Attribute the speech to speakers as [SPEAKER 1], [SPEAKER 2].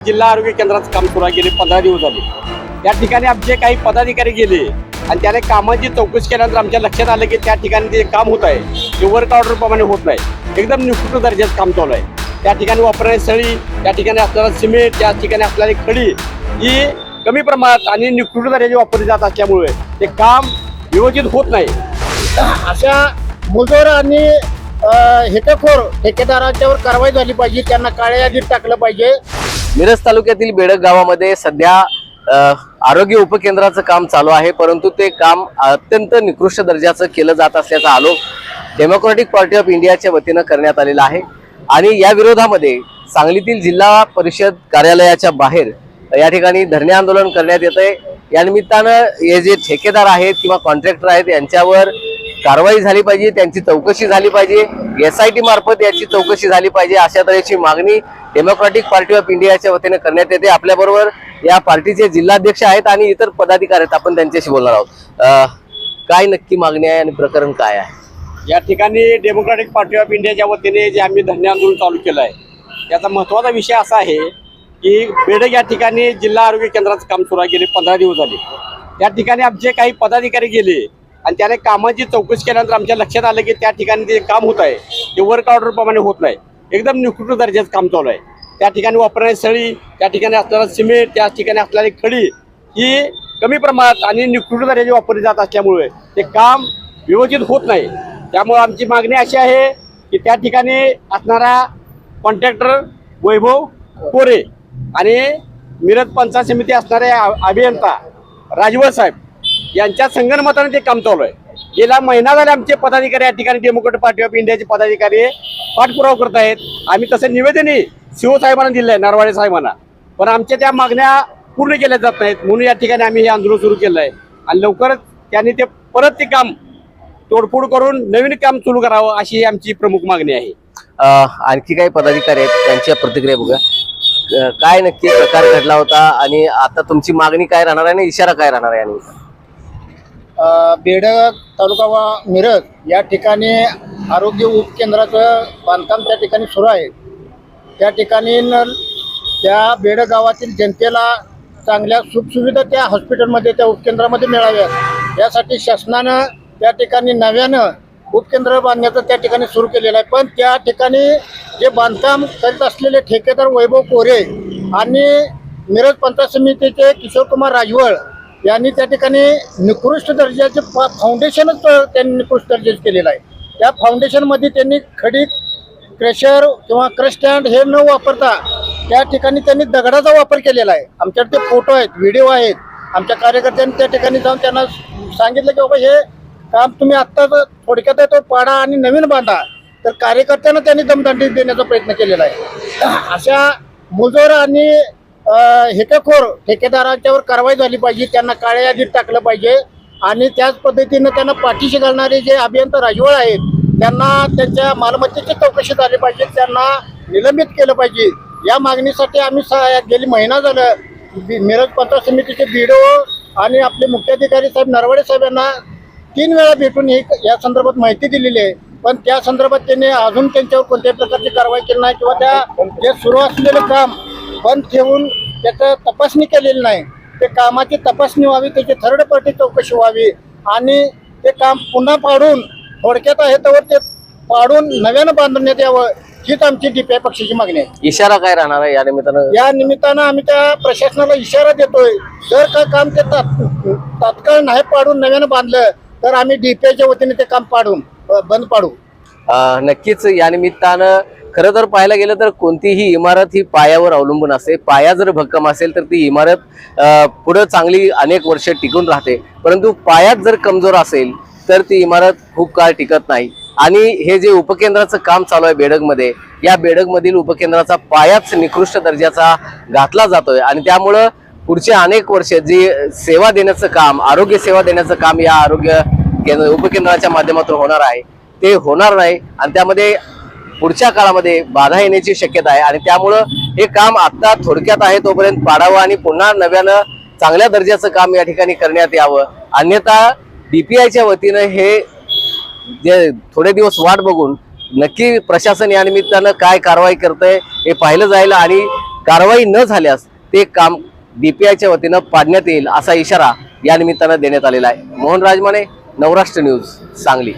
[SPEAKER 1] जिल्हा आरोग्य केंद्राचं काम सुरू गेले पंधरा दिवस झाले. त्या ठिकाणी आमचे काही पदाधिकारी गेले आणि त्याने कामाची चौकशी केल्यानंतर आमच्या लक्षात आलं की त्या ठिकाणी जे काम होत आहे ते वर्क ऑर्डर प्रमाणे होत नाही. एकदम निकृष्ट दर्जाचं काम चालू आहे. त्या ठिकाणी वापरणारी सळी त्या ठिकाणी असणारा सिमेंट त्या ठिकाणी असणारी खडी ही कमी प्रमाणात आणि निकृष्ट दर्जाची वापरली जात असल्यामुळे ते काम व्यवस्थित होत नाही.
[SPEAKER 2] अशा मुजोर आणि अ, हेटेखोर ठेकेदारांच्यावर कारवाई झाली पाहिजे. त्यांना काळ्या यादीत टाकलं पाहिजे.
[SPEAKER 3] मिरज तालुक्यातील बेडक गावामध्ये सध्या आरोग्य उपकेंद्राचं काम चालू आहे परंतु ते काम अत्यंत निकृष्ट दर्जाचं केलं जात असल्याचा आरोप डेमोक्रॅटिक पार्टी ऑफ इंडियाच्या वतीनं करण्यात आलेला आहे. आणि या विरोधामध्ये सांगलीतील जिल्हा परिषद कार्यालयाच्या बाहेर या ठिकाणी धरणे आंदोलन करण्यात येत आहे या निमित्तानं हे जे ठेकेदार आहेत किंवा कॉन्ट्रॅक्टर आहेत यांच्यावर कारवाई झाली पाहिजे त्यांची चौकशी झाली पाहिजे एस आय टी मार्फत याची चौकशी झाली पाहिजे अशा तऱ्हेची मागणी डेमोक्रॅटिक पार्टी ऑफ इंडियाच्या वतीने करण्यात येते. आपल्याबरोबर या पार्टीचे जिल्हाध्यक्ष आहेत आणि इतर पदाधिकारी आहेत. आपण त्यांच्याशी बोलणार आहोत. काय नक्की मागणी आहे आणि प्रकरण काय आहे?
[SPEAKER 1] या ठिकाणी डेमोक्रॅटिक पार्टी ऑफ इंडियाच्या वतीने जे आम्ही धन्य आंदोलन चालू केलं आहे त्याचा महत्त्वाचा विषय असा आहे की बेडग या ठिकाणी जिल्हा आरोग्य केंद्राचं काम सुरू केले गेले पंधरा दिवस झाले. त्या ठिकाणी आमचे काही पदाधिकारी गेले. आणि त्याने कामाची चौकशी केल्यानंतर आमच्या लक्षात आलं की त्या ठिकाणी जे काम होत आहे ते वर्क ऑर्डरप्रमाणे होत नाही. एकदम निकृष्ट दर्जाचं काम चालू आहे. त्या ठिकाणी वापरणारी सळी त्या ठिकाणी असणारा सिमेंट त्या ठिकाणी असणारी खडी ही कमी प्रमाणात आणि निकृष्ट दर्जाची वापरली जात असल्यामुळे ते काम व्यवस्थित होत नाही. त्यामुळे आमची मागणी अशी आहे की त्या ठिकाणी असणारा कॉन्ट्रॅक्टर वैभव कोरे आणि मिरज पंचायत समिती असणारे अभियंता राजवळ साहेब यांच्या संगणमताने ते काम चालू आहे. गेला महिना झाले आमचे पदाधिकारी या ठिकाणी डेमोक्रेटिक पार्टी ऑफ इंडियाचे पदाधिकारी पाठपुरावा करत आहेत. आम्ही तसं निवेदनही सीओ साहेबांना दिलं आहे नरवाडे साहेबांना. पण आमच्या त्या मागण्या पूर्ण केल्या जात नाहीत. म्हणून या ठिकाणी आम्ही हे आंदोलन सुरू केलं आहे आणि लवकरच त्यांनी ते परत ते काम तोडफोड करून नवीन काम सुरू करावं अशी आमची प्रमुख मागणी आहे.
[SPEAKER 3] आणखी काही पदाधिकारी आहेत त्यांच्या प्रतिक्रिया बघा काय नक्की प्रकार घडला होता आणि आता तुमची मागणी काय राहणार आहे आणि इशारा काय राहणार आहे आणि
[SPEAKER 2] बेडग तालुका व मिरज या ठिकाणी आरोग्य उपकेंद्राचं बांधकाम त्या ठिकाणी सुरू आहे. त्या ठिकाणी न- त्या बेडग गावातील जनतेला चांगल्या सुखसुविधा त्या हॉस्पिटलमध्ये त्या उपकेंद्रामध्ये मिळाव्यात. यासाठी शासनानं त्या ठिकाणी नव्यानं उपकेंद्र बांधण्याचं त्या ठिकाणी सुरू केलेलं आहे. पण त्या ठिकाणी जे बांधकाम करीत असलेले ठेकेदार वैभव कोरे आणि मिरज पंचायत समितीचे किशोरकुमार राजवळ यांनी त्या ठिकाणी निकृष्ट दर्जाचे फा फाउंडेशनच त्यांनी निकृष्ट दर्जाचे केलेलं आहे. त्या फाउंडेशनमध्ये त्यांनी खडी क्रेशर किंवा क्रस्टँड हे न वापरता त्या ठिकाणी त्यांनी दगडाचा वापर केलेला आहे. आमच्याकडे ते फोटो आहेत व्हिडिओ आहेत. आमच्या कार्यकर्त्यांनी त्या ठिकाणी जाऊन त्यांना सांगितलं की बाबा हे काम तुम्ही आत्ताच थोडक्यात आहे तो पाडा आणि नवीन बांधा. तर कार्यकर्त्यांना त्यांनी दमदांडी देण्याचा प्रयत्न केलेला आहे. अशा मुजोर आणि हेटेखोर ठेकेदारांच्यावर कारवाई झाली पाहिजे त्यांना काळ्या यादीत टाकलं पाहिजे आणि त्याच पद्धतीनं त्यांना पाठीशी घालणारे जे अभियंता राजवळ आहेत त्यांना त्यांच्या मालमत्तेची चौकशी झाली पाहिजे त्यांना निलंबित केलं पाहिजे. या मागणीसाठी आम्ही गेली महिना झालं मिरज पंचायत समितीचे बीडओ आणि आपले मुख्याधिकारी साहेब नरवडे साहेब यांना तीन वेळा भेटून ही या संदर्भात माहिती दिलेली आहे. पण त्या संदर्भात त्यांनी अजून त्यांच्यावर कोणत्याही प्रकारची कारवाई केली नाही किंवा त्या जे सुरू असलेलं काम बंद ठेवून त्याचं तपासणी केलेली नाही. ते कामाची तपासणी व्हावी त्याची थर्ड पार्टी चौकशी व्हावी आणि ते काम पुन्हा पाडून थोडक्यात आहे तर ते पाडून नव्यानं बांधण्यात यावं हीच आमची डीपीआय पक्षाची मागणी आहे.
[SPEAKER 3] इशारा काय राहणार आहे या निमित्तानं?
[SPEAKER 2] या निमित्तानं आम्ही त्या प्रशासनाला इशारा देतोय जर का काम ते तात- तात्काळ नाही पाडून नव्यानं बांधलं तर आम्ही डीपीआयच्या वतीने ते काम पाडून बंद पाडू.
[SPEAKER 3] नक्कीच या निमित्तानं खरं तर पाहायला गेलं तर कोणतीही इमारत ही पायावर अवलंबून असते. पाया जर भक्कम असेल तर ती इमारत पुढं चांगली अनेक वर्ष टिकून राहते. परंतु पायात जर कमजोर असेल तर ती इमारत खूप काळ टिकत नाही. आणि हे जे उपकेंद्राचं काम चालू आहे बेडगमध्ये या बेडगमधील उपकेंद्राचा पायाच निकृष्ट दर्जाचा घातला जातोय. आणि त्यामुळं पुढचे अनेक वर्ष जी सेवा देण्याचं काम आरोग्य सेवा देण्याचं काम या आरोग्य केंद्र उपकेंद्राच्या माध्यमातून होणार आहे. ते होणार नाही. आणि त्यामध्ये पुढच्या काळामध्ये बाधा येण्याची शक्यता आहे. आणि त्यामुळं हे काम आता थोडक्यात आहे तोपर्यंत पाडावं आणि पुन्हा नव्यानं चांगल्या दर्जाचं काम या ठिकाणी करण्यात यावं. अन्यथा डीपीआयच्या वतीनं हे जे थोडे दिवस वाट बघून नक्की प्रशासन या निमित्तानं काय कारवाई करतंय हे पाहिलं जाईल आणि कारवाई न झाल्यास ते काम डीपीआयच्या वतीनं पाडण्यात येईल असा इशारा या निमित्तानं देण्यात आलेला आहे. मोहन राजमाने नवराष्ट्र न्यूज सांगली.